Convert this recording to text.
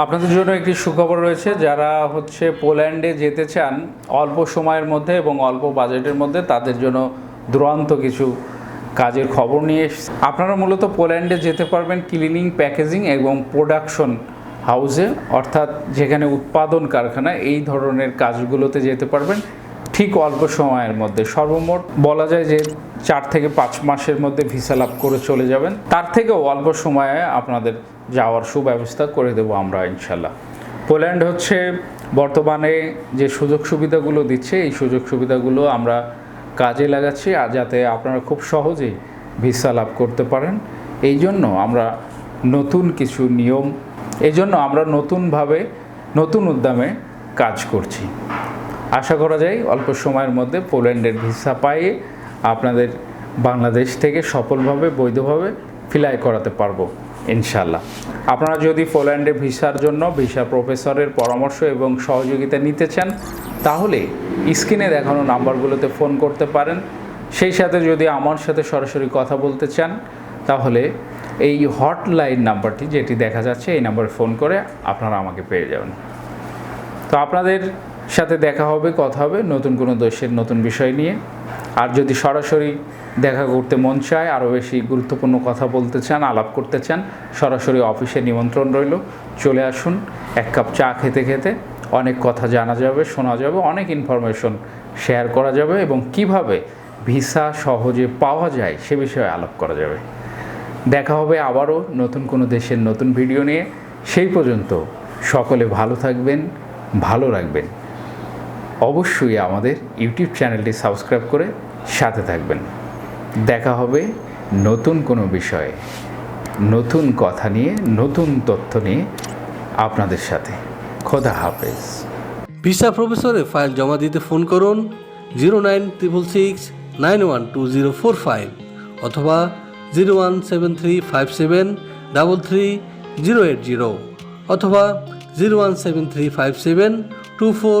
আপনাদের জন্য একটি সুখবর রয়েছে, যারা হচ্ছে পোল্যান্ডে যেতে চান, অল্প সময়ের মধ্যে এবং অল্প বাজেটের মধ্যে তাদের জন্য দুরন্ত কিছু কাজের খবর নিয়ে এসেছি। আপনারা মূলত পোল্যান্ডে যেতে পারবেন ক্লিনিং, প্যাকেজিং এবং প্রোডাকশন হাউসে, অর্থাৎ যেখানে উৎপাদন কারখানা, এই ধরনের কাজগুলোতে যেতে পারবেন ঠিক অল্প সময়ের মধ্যে, সর্বমোট বলা যায় যে চার থেকে পাঁচ মাসের মধ্যে ভিসা লাভ করে চলে যাবেন। তার থেকেও অল্প সময়ে আপনাদের যাওয়ার সুব্যবস্থা করে দেবো আমরা ইনশাল্লাহ পোল্যান্ড হচ্ছে বর্তমানে যে সুযোগ সুবিধাগুলো দিচ্ছে, এই সুযোগ সুবিধাগুলো আমরা কাজে লাগাচ্ছি, আর যাতে আপনারা খুব সহজেই ভিসা লাভ করতে পারেন। এই জন্য আমরা নতুন কিছু নিয়ম, এই জন্য আমরা নতুনভাবে, নতুন উদ্যমে কাজ করছি। আশা করা যায় অল্প সময়ের মধ্যে পোল্যান্ডের ভিসা পাইয়ে আপনাদের বাংলাদেশ থেকে সফলভাবে, বৈধভাবে ফিলাই করাতে পারব ইনশাল্লাহ আপনারা যদি পোল্যান্ডে ভিসার জন্য ভিসা প্রফেসরের পরামর্শ এবং সহযোগিতা নিতে চান, তাহলে স্ক্রিনে দেখানো নাম্বারগুলোতে ফোন করতে পারেন। সেই সাথে যদি আমার সাথে সরাসরি কথা বলতে চান, তাহলে এই হটলাইন নাম্বারটি, যেটি দেখা যাচ্ছে, এই নাম্বারে ফোন করে আপনারা আমাকে পেয়ে যাবেন। তো আপনাদের সাথে দেখা হবে, কথা হবে, নতুন কোনো দেশের নতুন বিষয় নিয়ে। আর যদি সরাসরি দেখা করতে মন চায়, আরও বেশি গুরুত্বপূর্ণ কথা বলতে চান, আলাপ করতে চান, সরাসরি অফিসে নিমন্ত্রণ রইল। চলে আসুন, এক কাপ চা খেতে খেতে। অনেক কথা জানা যাবে, শোনা যাবে, অনেক ইনফরমেশন শেয়ার করা যাবে এবং কীভাবে ভিসা সহজে পাওয়া যায় সে বিষয়ে আলাপ করা যাবে। দেখা হবে আবারও নতুন কোনো দেশের নতুন ভিডিও নিয়ে। সেই পর্যন্ত সকলে ভালো থাকবেন, ভালো রাখবেন। অবশ্যই আমাদের ইউটিউব চ্যানেলটি সাবস্ক্রাইব করে সাথে থাকবেন। দেখা হবে নতুন কোনো বিষয়ে। নতুন কথা নিয়ে, নতুন তথ্য নিয়ে আপনাদের সাথে। খোদা হাফেজ। ভিসা প্রফেসরে ফাইল জমা দিতে ফোন করুন zero nine triple six nine one two zero four five অথবা zero one seven three five seven double three zero eight zero অথবা zero one seven three five seven two four